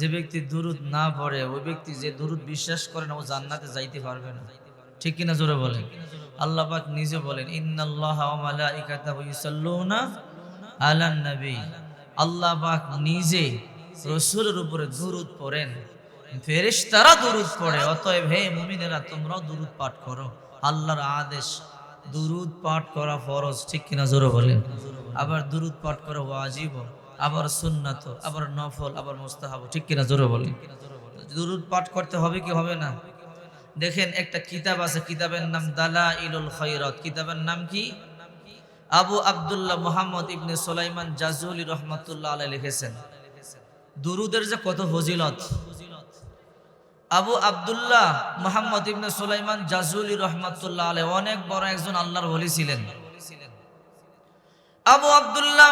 যে ব্যক্তি দুরুদ না পড়ে, ওই ব্যক্তি যে দুরুদ বিশ্বাস করে না, ও জান্নাতে যাইতে পারবে না। ঠিক কিনা জোরে বলেন? আল্লাহ পাক নিজে বলেন, ইন্নাল্লাহ ওয়া মালাইকাতাহু ইউসাল্লুনা আলান নবী। আল্লাহ পাক নিজে রসুলের উপরে দুরুদ পড়েন। ফেরেশতারা দুরুদ পড়ে, অতএব হে মুমিনেরা, তোমরাও দুরুদ পাঠ করো। আল্লাহর আদেশ, দুরুদ পাঠ করা ফরজ। ঠিক কিনা জোরে বলেন? আবার দুরুদ পাঠ করা ওয়াজিব আবার সুন্নাত, আবার নফল, আবার মুস্তাহাব। ঠিক কিনা? জোরে বলেন। দুরুদ পাঠ করতে হবে কি হবে না? দেখেন একটা কিতাব আছে, কিতাবের নাম দালা ইলুল খৈরত কিতাবের নাম কি? আবু আব্দুল্লাহ মোহাম্মদ ইবনে সোলাইমান জাজুলি রহমতুল্লাহ আলাই লিখেছেন। দুরুদের যে কত ফজিলত। আবু আব্দুল্লাহ মোহাম্মদ ইবনে সোলাইমান জাজুলি রহমতুল্লাহ আলাই অনেক বড় একজন আল্লাহর ওলি ছিলেন। আবু আব্দুল্লাহ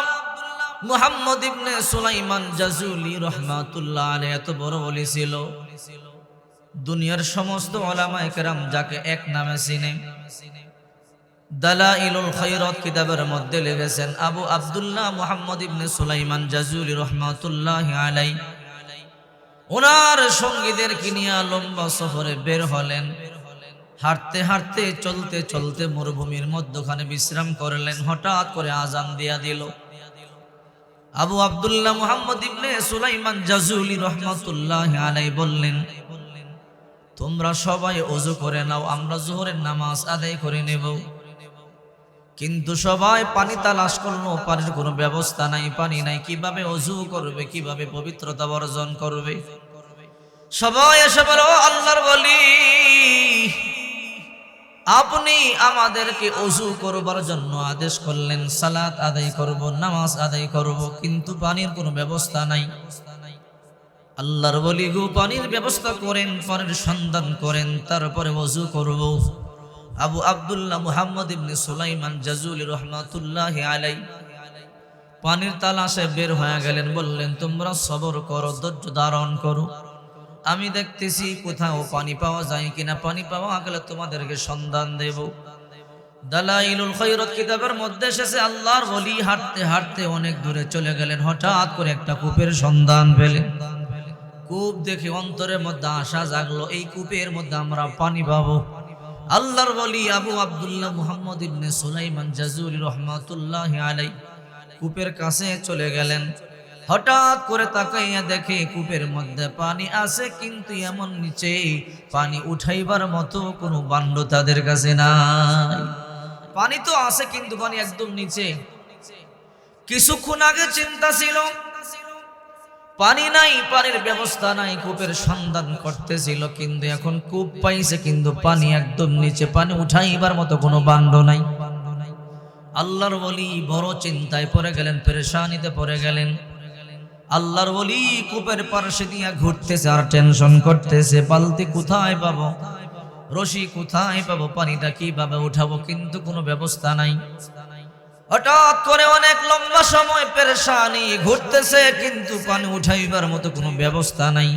মুহাম্মদ ইবনে সুলাইমান জাজুলি রহমাতুল্লাহ আলাই এত বড় ওলি ছিল। দুনিয়ার সমস্ত ওলামায়ে কেরাম যাকে এক নামে চিনে। দালাইলুল খৈরত কিতাবের মধ্যে লিখেছেন, আবু আব্দুল্লাহ মুহাম্মদ ইবনে সুলাইমান জাজুলি রহমাতুল্লাহ আলাই ওনার সঙ্গীদের কিনিয়া লম্বা সফরে বের হলেন। হাঁটতে হাঁটতে চলতে চলতে মরুভূমির মধ্যখানে বিশ্রাম করলেন। হঠাৎ করে আজান দিয়া দিল। আবু আবদুল্লাহ মুহাম্মদ ইবনে সুলাইমান জাজুলি রহমাতুল্লাহ আলাই বললেন, তোমরা সবাই অজু করে নাও, আমরা জোহরের নামাজ আদায় করে নেব। কিন্তু সবাই পানি তালাশ করল, পানির কোনো ব্যবস্থা নাই, পানি নাই, কীভাবে অজু করবে, কীভাবে পবিত্রতা বর্জন করবে? সবাই এসে বলো আল্লাহর বলি আপনি আমাদেরকে অজু করবার জন্য আদেশ করলেন, সালাত আদায় করব, নামাজ আদায় করব, কিন্তু পানির কোনো ব্যবস্থা নাই। আল্লাহর বলি, গো, পানির ব্যবস্থা করেন, পানির সন্ধান করেন, তারপরে অজু করব। আবু আব্দুল্লাহ মুহাম্মদ ইবনে সুলাইমান জাজুল রহমাতুল্লাহ আলাই পানির তালাশে বের হয়ে গেলেন, বললেন, তোমরা সবর করো, ধৈর্য ধারণ করো। আমি দেখতেছি কোথাও পানি পাওয়া যায় কিনা, পানি পাওয়া গেলে তোমাদেরকে সন্ধান দেব। দালাইলুল খৈরত কিতাবের মধ্যে এসেছে, আল্লাহর বলি হাঁটতে হাঁটতে অনেক দূরে চলে গেলেন, হঠাৎ করে একটা কূপের সন্ধান পেলেন। কূপ দেখে অন্তরের মধ্যে আশা জাগলো, এই কূপের মধ্যে আমরা পানি পাবো। আল্লাহর বলি আবু আব্দুল্লাহ মুহাম্মদ ইবনে সুলাইমান জাজুলি রহমাতুল্লাহ আলাই কূপের কাছে চলে গেলেন। হঠাৎ করে তাকাইয়া দেখে কূপের মধ্যে পানি আছে, কিন্তু এমন নিচে পানি উঠাইবার মতো কোনো বান্ড তাদের কাছে নাই। পানি তো আছে, কিন্তু পানি একদম নিচে। কিছুক্ষণ আগে চিন্তা ছিল, পানি নাই, পানির ব্যবস্থা নাই, কূপের সন্ধান করতেছিল, কিন্তু এখন কূপ পাইছে, কিন্তু পানি একদম নিচে, পানি উঠাইবার মতো কোনো বান্ড নাই। আল্লাহর বলি বড় চিন্তায় পড়ে গেলেন, পেরেশানিতে পড়ে গেলেন। আল্লাহর বলি কূপের পার্শ্বে দিয়া ঘুরতেছে আর টেনশন করতেছে, বালতি কোথায় পাবো? রশি কোথায় পাবো? পানিটা কীভাবে উঠাবো? কিন্তু কোনো ব্যবস্থা নাই। হঠাৎ করে অনেক লম্বা সময় পেরেশানি, ঘুরতেছে কিন্তু পানি উঠাইবার মতো কোনো ব্যবস্থা নাই।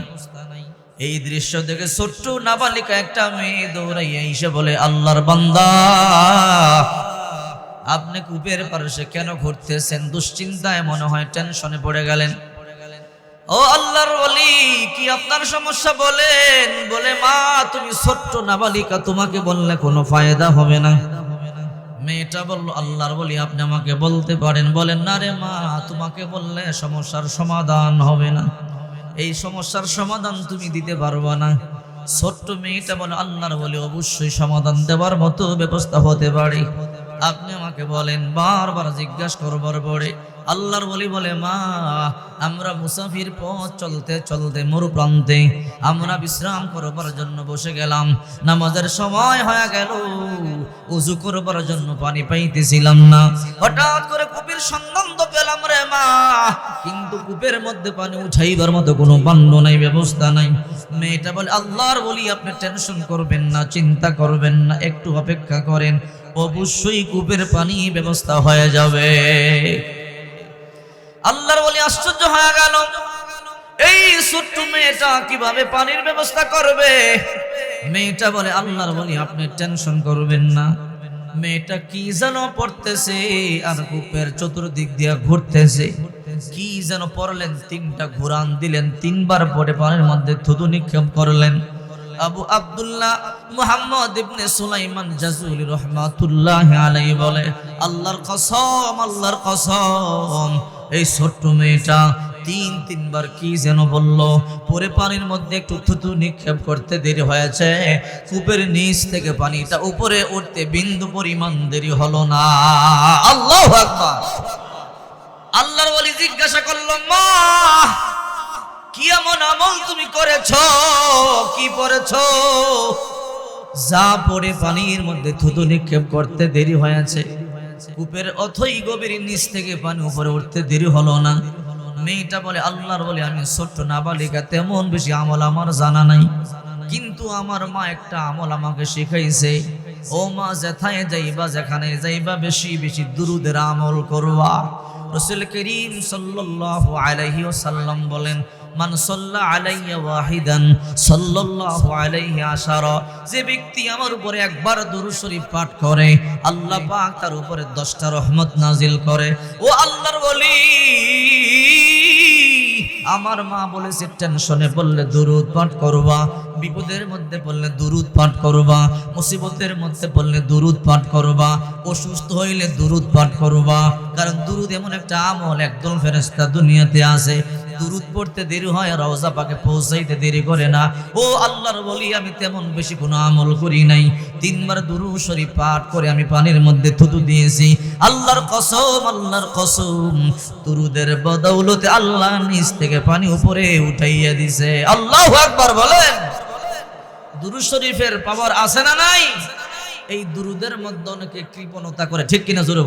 এই দৃশ্য দেখে ছোট্ট নাবালিকা একটা মেয়ে দৌড়াইয়া এসে বলে, আল্লাহর বান্দা, আপনি কূপের পাশে কেন ঘুরতেছেন? দুশ্চিন্তায় মনে হয় টেনশনে পড়ে গেলেন। ও আল্লাহর বলি কি আপনার সমস্যা বলেন? বলে, মা, তুমি ছোট্ট নাবালিকা, তোমাকে বললে কোনো ফায়দা হবে না। মেয়েটা বলল, আল্লাহর বলি আপনি আমাকে বলতে পারেন। বলেন, না রে মা, তোমাকে বললে সমস্যার সমাধান হবে না। এই সমস্যার সমাধান তুমি দিতে পারবা না। ছোট্ট মেয়েটা বলে, আল্লাহর বলি অবশ্যই সমাধান দেওয়ার মতো ব্যবস্থা হতে পারে। আপনি আমাকে বলেন, বারবার জিজ্ঞাসা করবার পরে আল্লাহর বলি বলে, মা, আমরা মুসাফির পথ চলতে চলতে মরু প্রান্তে আমরা বিশ্রাম করবার জন্য বসে গেলাম। নামাজের সময় হয়ে গেল। উজু করবার জন্য পানি পাইতেছিলাম না। হঠাৎ করে কূপের সন্ধান তো পেলাম রে মা। কিন্তু কূপের মধ্যে পানি উঠাইবার মতো কোনো বান্ড নাই, ব্যবস্থা নাই। মেয়েটা বলে, আল্লাহর বলি, আপনি টেনশন করবেন না, চিন্তা করবেন না, একটু অপেক্ষা করেন। অবশ্যই কূপের পানি ব্যবস্থা হয়ে যাবে। আল্লাহর বলি, আশ্চর্য হয়ে গেল। এই ছোট্ট মেয়েটা কীভাবে পানির ব্যবস্থা করবে? মেয়েটা বলে, আল্লাহর বলি, আপনি টেনশন করবেন না। মেয়েটা কি যেন পড়তেছে আর কূপের চতুর্দিক দিয়া ঘুরতেছে। কি যেন পড়লেন, তিনটা ঘুরান দিলেন, তিনবার পরে পানির মধ্যে থুতু নিক্ষেপ করলেন। আবু আব্দুল্লাহ মুহাম্মদ ইবনে সুলাইমান জাজুলি রহমাতুল্লাহ আলাইহি বলে, আল্লাহর কসম আল্লাহর কসম, এই ছোট্ট মেয়েটা তিন, তিনবার কি যেন বলল, পরে পানির মধ্যে একটু থুতু নিক্ষেপ করতে দেরি হয়েছে, কূপের নিচ থেকে পানিটা উপরে উঠতে বিন্দু পরিমাণ দেরি হলো না। আল্লাহ আকবার। আল্লাহর বলি জিজ্ঞাসা করল, মা কি এমন আমল তুমি করেছ? কি পড়েছ? যা পড়ে পানির মধ্যে থুতু নিক্ষেপ করতে দেরি হয়েছে। কূপের অথই গভীর নিচ থেকে পানি উপরে উঠতে দেরি হলো না। মেয়েটা বলে, আল্লাহর বলে, আমি ছোট্ট নাবালিকা, তেমন বেশি আমল আমার জানা নাই। কিন্তু আমার মা একটা আমল আমাকে শিখাইছে। ও মা, যেথায় যাইবা, যেখানে যাইবা, বেশি বেশি দুরুদের আমল করবা। রসুল করিম সাল্লাল্লাহু আলাইহি ওয়াসাল্লাম বলেন মান সাল্লা আলাইয়া ওয়াহিদান সাল্লাল্লাহু আলাইহি আশারা, যে ব্যক্তি আমার উপরে একবার দুরূদ শরীফ পাঠ করে, আল্লাহ পাক তার উপরে 10টা রহমত নাজিল করে। ও আল্লাহর ওলি, আমার মা বলেছে, টেনশনে পড়লে দুরুদ পাঠ করবা, বিপদের মধ্যে বললে দুরুদ পাঠ করবা, মুসিবতের মধ্যে বললে দুরুদ পাঠ করবা, অসুস্থ হইলে দুরুদ পাঠ করবা, কারণ দুরুদ এমন একটা আমল একদম ফেরেস্তা দুনিয়াতে আছে দুরুদ পড়তে দেরি হয়, রওজা পাকে পৌঁছাইতে দেরি করে না। ও আল্লাহর বলি, আমি তেমন বেশি কোনো আমল করি নাই। তিনবার দুরু শরীফ পাঠ করে আমি পানির মধ্যে থুতু দিয়েছি। আল্লাহর কসম আল্লাহর কসম, দুরুদের বদৌলতে আল্লাহ নিচ থেকে পানি উপরে উঠাইয়া দিছে। আল্লাহু আকবার, বলেন। দুরু শরীফের পাওয়ার আছে না নাই? এই দুরুদের মধ্যে অনেকে কৃপণতা করে, ঠিক কিনা জোরে।